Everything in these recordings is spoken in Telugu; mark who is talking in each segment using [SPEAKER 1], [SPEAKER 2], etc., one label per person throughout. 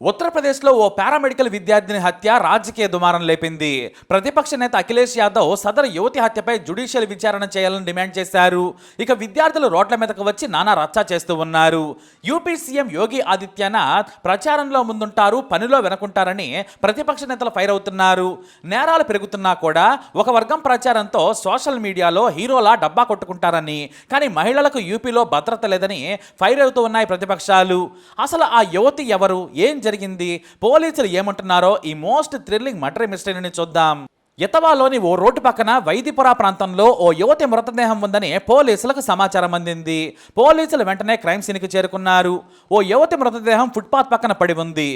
[SPEAKER 1] ఉత్తరప్రదేశ్లో ఓ పారామెడికల్ విద్యార్థిని హత్య రాజకీయ దుమారం లేపింది. ప్రతిపక్ష నేత అఖిలేష్ యాదవ్ సదరు యువతి హత్యపై జుడిషియల్ విచారణ చేయాలని డిమాండ్ చేశారు. ఇక విద్యార్థులు రోడ్ల మీదకు వచ్చి నానా రచ్చ చేస్తూ ఉన్నారు. యూపీ సీఎం యోగి ఆదిత్యనాథ్ ప్రచారంలో ముందుంటారు పనిలో వెనకుంటారని ప్రతిపక్ష నేతలు ఫైర్ అవుతున్నారు. నేరాలు పెరుగుతున్నా కూడా ఒక వర్గం ప్రచారంతో సోషల్ మీడియాలో హీరోలా డబ్బా కొట్టుకుంటారని కానీ మహిళలకు యూపీలో భద్రత లేదని ఫైర్ అవుతూ ఉన్నాయి ప్రతిపక్షాలు. అసలు ఆ యువతి ఎవరు? ఏం జరిగింది? పోలీసులు ఏమంటున్నారో? ఈ మోస్ట్ థ్రిల్లింగ్ మర్డర్ మిస్టరీని చూద్దాం. ఇతవాలోని ఓ రోడ్డు పక్కన వైదిపుర ప్రాంతంలో ఓ యువతి మృతదేహం ఉందని పోలీసులకు సమాచారం అందింది. పోలీసులు వెంటనే క్రైమ్ సీన్కి చేరుకున్నారు. ఓ యువతి మృతదేహం ఫుట్పాత్ పక్కన పడి ఉంది.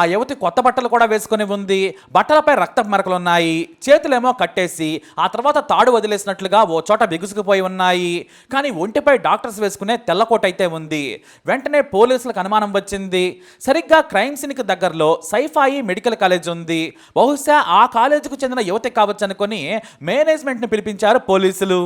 [SPEAKER 1] ఆ యువతి కొత్త బట్టలు కూడా వేసుకుని ఉంది. బట్టలపై రక్తపు మరకలు ఉన్నాయి చేతులేమో కట్టేసి ఆ తర్వాత తాడు వదిలేసినట్లుగా ఓ చోట బిగుసుకుపోయి ఉన్నాయి. కానీ ఒంటిపై డాక్టర్స్ వేసుకునే తెల్లకోట అయితే ఉంది. వెంటనే పోలీసులకు అనుమానం వచ్చింది. సరిగ్గా క్రైమ్ సీన్కి దగ్గరలో సైఫాయి మెడికల్ కాలేజ్ ఉంది. బహుశా ఆ కాలేజీకు చెందిన యువతి కావచ్చు అనుకుని మేనేజ్మెంట్ని పిలిపించారు పోలీసులు.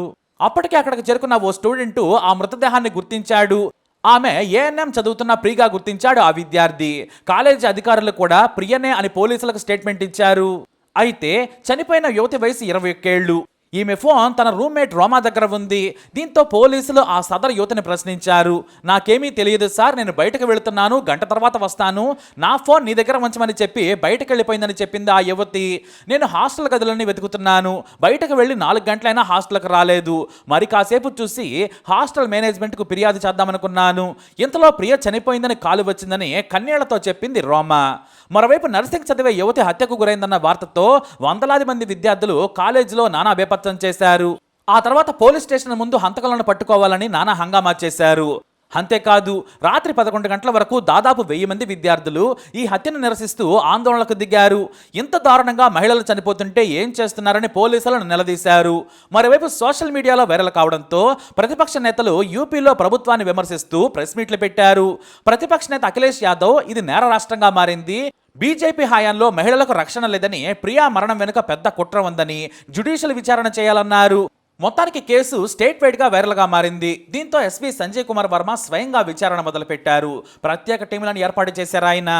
[SPEAKER 1] అప్పటికే అక్కడికి చేరుకున్న ఓ స్టూడెంట్ ఆ మృతదేహాన్ని గుర్తించాడు. ఆమె ఏఎన్ఎం చదువుతున్న ప్రియగా గుర్తించాడు ఆ విద్యార్థి. కాలేజీ అధికారులు కూడా ప్రియనే అని పోలీసులకు స్టేట్మెంట్ ఇచ్చారు. అయితే చనిపోయిన యువతి వయసు ఇరవై ఒక్కేళ్ళు ఈమె ఫోన్ తన రూమ్మేట్ రోమా దగ్గర ఉంది. దీంతో పోలీసులు ఆ సదరు యువతిని ప్రశ్నించారు. నాకేమీ తెలియదు సార్ నేను బయటకు వెళుతున్నాను గంట తర్వాత వస్తాను. నా ఫోన్ నీ దగ్గర ఉంచమని చెప్పి బయటకు వెళ్ళిపోయిందని చెప్పింది ఆ యువతి. నేను హాస్టల్ గదులన్నీ వెతుకుతున్నాను. బయటకు వెళ్ళి నాలుగు గంటలైనా హాస్టల్కి రాలేదు. మరి కాసేపు చూసి హాస్టల్ మేనేజ్మెంట్కు ఫిర్యాదు చేద్దామనుకున్నాను. ఇంతలో ప్రియ చనిపోయిందని కాలు వచ్చిందని కన్నీళ్ళతో చెప్పింది రోమా. మరోవైపు నర్సింగ్ చదివే యువతి హత్యకు గురైందన్న వార్తతో వందలాది మంది విద్యార్థులు కాలేజీలో నానా బేపత్సం చేశారు. ఆ తర్వాత పోలీస్ స్టేషన్ ముందు హంతకులను పట్టుకోవాలని నానా హంగామా చేశారు. అంతేకాదు రాత్రి పదకొండు గంటల వరకు దాదాపు వెయ్యి మంది విద్యార్థులు ఈ హత్యను నిరసిస్తూ ఆందోళనకు దిగారు. ఇంత దారుణంగా మహిళలు చనిపోతుంటే ఏం చేస్తున్నారని పోలీసులను నిలదీశారు. మరోవైపు సోషల్ మీడియాలో వైరల్ కావడంతో ప్రతిపక్ష నేతలు యూపీలో ప్రభుత్వాన్ని విమర్శిస్తూ ప్రెస్ మీట్లు పెట్టారు. ప్రతిపక్ష నేత అఖిలేష్ యాదవ్ ఇది నేర రాష్ట్రంగా మారింది. బీజేపీ హయాంలో మహిళలకు రక్షణ లేదని ప్రియా మరణం వెనుక పెద్ద కుట్ర ఉందని జ్యుడిషియల్ విచారణ చేయాలన్నారు. మొత్తానికి కేసు స్టేట్ వైడ్గా వైరల్గా మారింది. దీంతో ఎస్పీ సంజయ్ కుమార్ వర్మ స్వయంగా విచారణ మొదలుపెట్టారు. ప్రత్యేక టీములను ఏర్పాటు చేశారు ఆయన.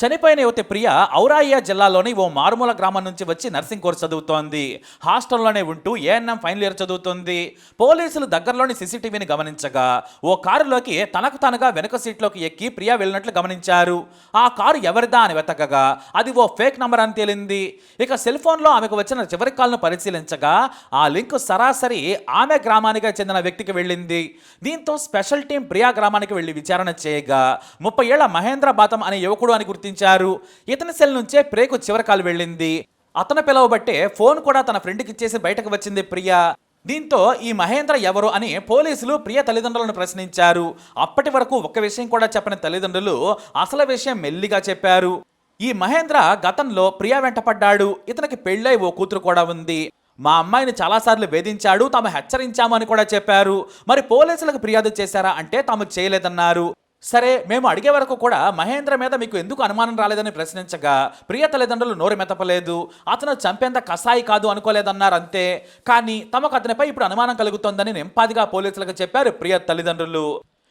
[SPEAKER 1] చనిపోయిన యువతి ప్రియ ఔరాయియా జిల్లాలోని ఓ మారుమూల గ్రామం నుంచి వచ్చి నర్సింగ్ కోర్స్ చదువుతోంది. హాస్టల్లోనే ఉంటూ ఏఎన్ఎం ఫైనల్ ఇయర్ చదువుతుంది. పోలీసులు దగ్గరలోని సీసీటీవీని గమనించగా ఓ కారులోకి తనకు తనగా వెనుక సీట్లోకి ఎక్కి ప్రియ వెళ్ళినట్లు గమనించారు. ఆ కారు ఎవరిదా అని వెతకగా అది ఓ ఫేక్ నంబర్ అని తేలింది. ఇక సెల్ ఫోన్లో ఆమెకు వచ్చిన చివరి కాల్ను పరిశీలించగా ఆ లింక్ సరాసరి ఆమె గ్రామానికి చెందిన వ్యక్తికి వెళ్ళింది. దీంతో స్పెషల్ టీం ప్రియా గ్రామానికి వెళ్ళి విచారణ చేయగా ముప్పై ఏళ్ళ మహేంద్ర బాతం అనే యువకుడు అని గుర్తించారు ఇతని సెల్ నుంచే ప్రేకు చివరకాలు వెళ్ళింది. అతను పిలవబట్టే ఫోన్ కూడా తన ఫ్రెండ్కి ఇచ్చేసి బయటకు వచ్చింది ప్రియా. దీంతో ఈ మహేంద్ర ఎవరు అని పోలీసులు ప్రియ తల్లిదండ్రులను ప్రశ్నించారు. అప్పటి వరకు ఒక్క విషయం కూడా చెప్పని తల్లిదండ్రులు అసలు విషయం మెల్లిగా చెప్పారు. ఈ మహేంద్ర గతంలో ప్రియా వెంటపడ్డాడు ఇతనికి పెళ్ళై ఓ కూతురు కూడా ఉంది. మా అమ్మాయిని చాలాసార్లు వేధించాడు. తాము హెచ్చరించామని కూడా చెప్పారు. మరి పోలీసులకు ఫిర్యాదు చేశారా అంటే తాము చేయలేదన్నారు. సరే మేము అడిగే వరకు కూడా మహేంద్ర మీద మీకు ఎందుకు అనుమానం రాలేదని ప్రశ్నించగా ప్రియ తల్లిదండ్రులు నోరు మెతపలేదు అతను చంపేంత కసాయి కాదు అనుకోలేదన్నారు అంతే. కానీ తమకు అతనిపై ఇప్పుడు అనుమానం కలుగుతోందని నింపాదిగా పోలీసులకు చెప్పారు ప్రియ తల్లిదండ్రులు.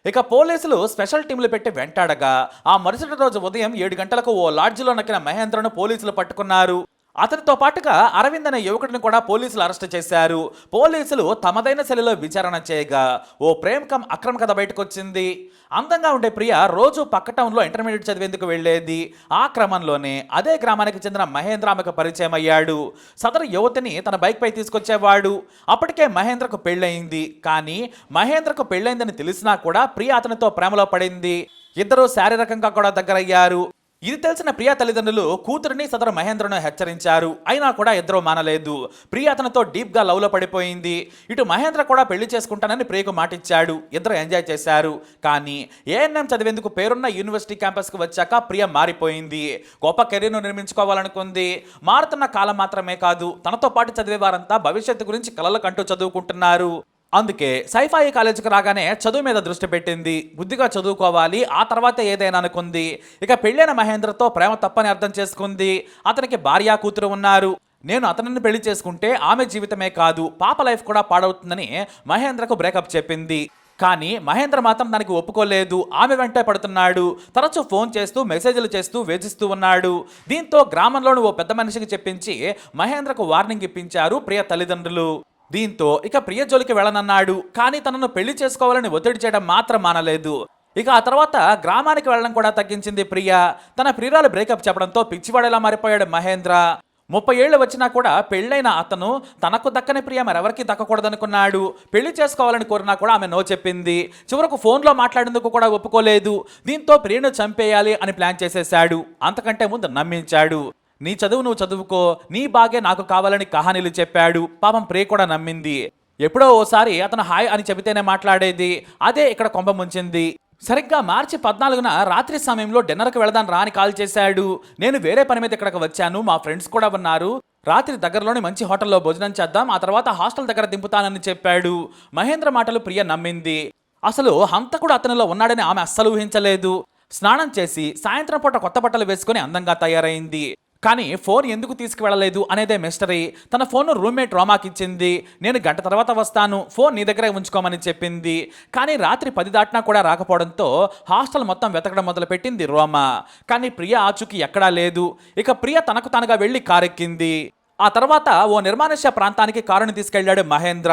[SPEAKER 1] ఇక పోలీసులు స్పెషల్ టీంలు పెట్టి వెంటాడగా ఆ మరుసటి రోజు ఉదయం ఏడు గంటలకు ఓ లాడ్జిలో నక్కిన మహేంద్రను పోలీసులు పట్టుకున్నారు. అతనితో పాటుగా అరవింద్ అనే యువకుడిని కూడా పోలీసులు అరెస్ట్ చేశారు. పోలీసులు తమదైన శైలిలో విచారణ చేయగా ఓ ప్రేమ్ కమ్ అక్రమ కథ బయటకు వచ్చింది అందంగా ఉండే ప్రియ రోజు పక్క టౌన్లో ఇంటర్మీడియట్ చదివేందుకు వెళ్ళేది. ఆ క్రమంలోనే అదే గ్రామానికి చెందిన మహేంద్ర ఆమెకు పరిచయం అయ్యాడు. సదరు యువతిని తన బైక్పై తీసుకొచ్చేవాడు. అప్పటికే మహేంద్రకు పెళ్ళయింది. కానీ మహేంద్రకు పెళ్ళైందని తెలిసినా కూడా ప్రియ అతనితో ప్రేమలో పడింది. ఇద్దరు శారీరకంగా కూడా దగ్గరయ్యారు. ఇది తెలిసిన ప్రియా తల్లిదండ్రులు కూతురిని సదరు మహేంద్రను హెచ్చరించారు. అయినా కూడా ఇద్దరు మానలేదు. ప్రియ అతనితో డీప్గా లవ్లో పడిపోయింది. ఇటు మహేంద్ర కూడా పెళ్ళి చేసుకుంటానని ప్రియకు మాటిచ్చాడు. ఇద్దరు ఎంజాయ్ చేశారు. కానీ ఏఎన్ఎం చదివేందుకు పేరున్న యూనివర్సిటీ క్యాంపస్కి వచ్చాక ప్రియ మారిపోయింది. గొప్ప కెరీర్ను నిర్మించుకోవాలనుకుంది. మారుతున్న కాలం మాత్రమే కాదు తనతో పాటు చదివే వారంతా భవిష్యత్తు గురించి కలలు కంటూ చదువుకుంటున్నారు. అందుకే సైఫాయి కాలేజీకి రాగానే చదువు మీద దృష్టి పెట్టింది. బుద్ధిగా చదువుకోవాలి. ఆ తర్వాత ఏదైనా అనుకుంది. ఇక పెళ్ళైన మహేంద్రతో ప్రేమ తప్పని అర్థం చేసుకుంది. అతనికి భార్య కూతురు ఉన్నారు. నేను అతనిని పెళ్ళి చేసుకుంటే ఆమె జీవితమే కాదు. పాప లైఫ్ కూడా పాడవుతుందని మహేంద్రకు బ్రేకప్ చెప్పింది. కానీ మహేంద్ర మాత్రం దానికి ఒప్పుకోలేదు. ఆమె వెంటే పడుతున్నాడు. తరచూ ఫోన్ చేస్తూ మెసేజ్లు చేస్తూ వేధిస్తూ ఉన్నాడు. దీంతో గ్రామంలోని ఓ పెద్ద మనిషికి చెప్పించి మహేంద్రకు వార్నింగ్ ఇప్పించారు ప్రియ తల్లిదండ్రులు. దీంతో ఇక ప్రియ జోలికి వెళ్ళనన్నాడు కానీ తనను పెళ్ళి చేసుకోవాలని ఒత్తిడి చేయడం మాత్రం మానలేదు. ఇక ఆ తర్వాత గ్రామానికి వెళ్ళడం కూడా తగ్గించింది ప్రియ. తన ప్రియురాలు బ్రేకప్ చెప్పడంతో పిచ్చివాడేలా మారిపోయాడు మహేంద్ర. ముప్పై ఏళ్ళు వచ్చినా కూడా పెళ్ళైన అతను తనకు దక్కని ప్రియ మరెవరికి దక్కకూడదనుకున్నాడు. పెళ్ళి చేసుకోవాలని కోరినా కూడా ఆమె నో చెప్పింది. చివరకు ఫోన్లో మాట్లాడేందుకు కూడా ఒప్పుకోలేదు. దీంతో ప్రియను చంపేయాలి అని ప్లాన్ చేసేశాడు. అంతకంటే ముందు నమ్మించాడు. నీ చదువు నువ్వు చదువుకో నీ బాగే నాకు కావాలని కహానీలు చెప్పాడు. పాపం ప్రియ కూడా నమ్మింది. ఎప్పుడో ఓసారి అతను హాయ్ అని చెబితేనే మాట్లాడేది. అదే ఇక్కడ కొంప ముంచింది. సరిగ్గా మార్చి పద్నాలుగున రాత్రి సమయంలో డిన్నర్కి వెళదాను రాని కాల్ చేశాడు. నేను వేరే పని మీద ఇక్కడికి వచ్చాను మా ఫ్రెండ్స్ కూడా ఉన్నారు. రాత్రి దగ్గరలోని మంచి హోటల్లో భోజనం చేద్దాం ఆ తర్వాత హాస్టల్ దగ్గర దింపుతానని చెప్పాడు. మహేంద్ర మాటలు ప్రియ నమ్మింది. అసలు హంతకుడు అతనిలో ఉన్నాడని ఆమె అస్సలు ఊహించలేదు. స్నానం చేసి సాయంత్రం పూట కొత్త బట్టలు వేసుకుని అందంగా తయారైంది. కానీ ఫోన్ ఎందుకు తీసుకువెళ్ళలేదు అనేదే మిస్టరీ తన ఫోన్ను రూమ్మేట్ రోమాకి ఇచ్చింది. నేను గంట తర్వాత వస్తాను. ఫోన్ నీ దగ్గరే ఉంచుకోమని చెప్పింది. కానీ రాత్రి పది దాటినా కూడా రాకపోవడంతో హాస్టల్ మొత్తం వెతకడం మొదలుపెట్టింది రోమా. కానీ ప్రియ ఆచూకీ ఎక్కడా లేదు. ఇక ప్రియ తనకు తనగా వెళ్ళి కారెక్కింది. ఆ తర్వాత ఓ నిర్మానుష్య ప్రాంతానికి కారుని తీసుకెళ్ళాడు మహేంద్ర.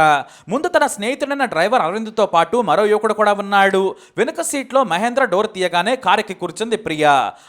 [SPEAKER 1] ముందు తన స్నేహితుడైన డ్రైవర్ అరవింద్తో పాటు మరో యువకుడు కూడా ఉన్నాడు. వెనుక సీట్లో మహేంద్ర డోర్ తీయగానే కారుకి కూర్చుంది ప్రియ.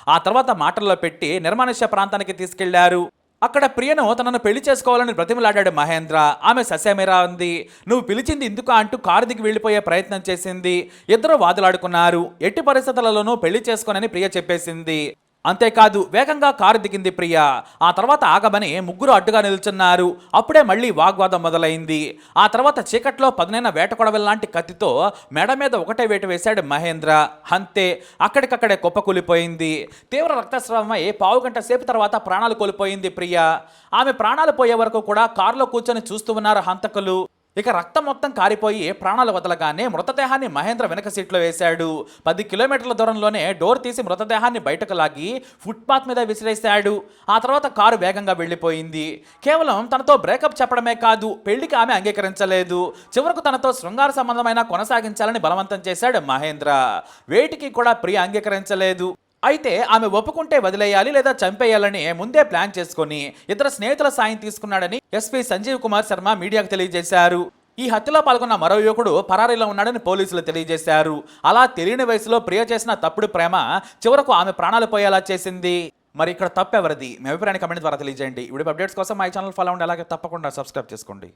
[SPEAKER 1] ఆ తర్వాత మాటల్లో పెట్టి నిర్మానుష్య ప్రాంతానికి తీసుకెళ్ళారు. అక్కడ ప్రియను తనను పెళ్ళి చేసుకోవాలని బ్రతిమలాడాడు మహేంద్ర. ఆమె ససేమిరా ఉంది నువ్వు పిలిచింది ఎందుకు అంటూ కారు దిగి వెళ్ళిపోయే ప్రయత్నం చేసింది. ఇద్దరు వాదులాడుకున్నారు. ఎట్టి పరిస్థితులలోనూ పెళ్ళి చేసుకోనని ప్రియ చెప్పేసింది. అంతేకాదు వేగంగా కారు దిగింది ప్రియ. ఆ తర్వాత ఆగమని ముగ్గురు అడ్డుగా నిల్చున్నారు. అప్పుడే మళ్ళీ వాగ్వాదం మొదలైంది. ఆ తర్వాత చీకట్లో పదునైన వేటకొడవల లాంటి కత్తితో మెడ మీద ఒకటే వేటు వేశాడు మహేంద్ర. అంతే అక్కడికక్కడే కుప్పకూలిపోయింది తీవ్ర రక్తస్రావమై పావు గంట సేపు తర్వాత ప్రాణాలు కోల్పోయింది ప్రియ. ఆమె ప్రాణాలు పోయే వరకు కూడా కారులో కూర్చొని చూస్తూ ఉన్నారు హంతకులు. ఇక రక్తం మొత్తం కారిపోయి ప్రాణాలు వదలగానే మృతదేహాన్ని మహేంద్ర వెనక సీట్లో వేశాడు. పది కిలోమీటర్ల దూరంలోనే డోర్ తీసి మృతదేహాన్ని బయటకు లాగి ఫుట్పాత్ మీద విసిరేశాడు. ఆ తర్వాత కారు వేగంగా వెళ్ళిపోయింది. కేవలం తనతో బ్రేకప్ చెప్పడమే కాదు పెళ్ళికి ఆమె అంగీకరించలేదు. చివరకు తనతో శృంగార సంబంధమైన కొనసాగించాలని బలవంతం చేశాడు మహేంద్ర. వేటికి కూడా ప్రియ అంగీకరించలేదు. అయితే ఆమె ఒప్పుకుంటే వదిలేయాలి లేదా చంపేయాలని ముందే ప్లాన్ చేసుకుని ఇతర స్నేహితుల సాయం తీసుకున్నాడని ఎస్పీ సంజీవ్ కుమార్ శర్మ మీడియాకు తెలియజేశారు. ఈ హత్యలో పాల్గొన్న మరో యువకుడు పరారీలో ఉన్నాడని పోలీసులు తెలియజేశారు. అలా తెలియని వయసులో ప్రియ చేసిన తప్పుడు ప్రేమ చివరకు ఆమె ప్రాణాలు పోయేలా చేసింది. మరి ఇక్కడ తప్పెవరిది? మీ అభిప్రాయాన్ని కమెంట్ ద్వారా తెలియజేయండి. ఇప్పుడు అప్డేట్స్ కోసం మా ఛానల్ ఫాలో అవ్వండి. అలాగే తప్పకుండా సబ్స్క్రైబ్ చేసుకోండి.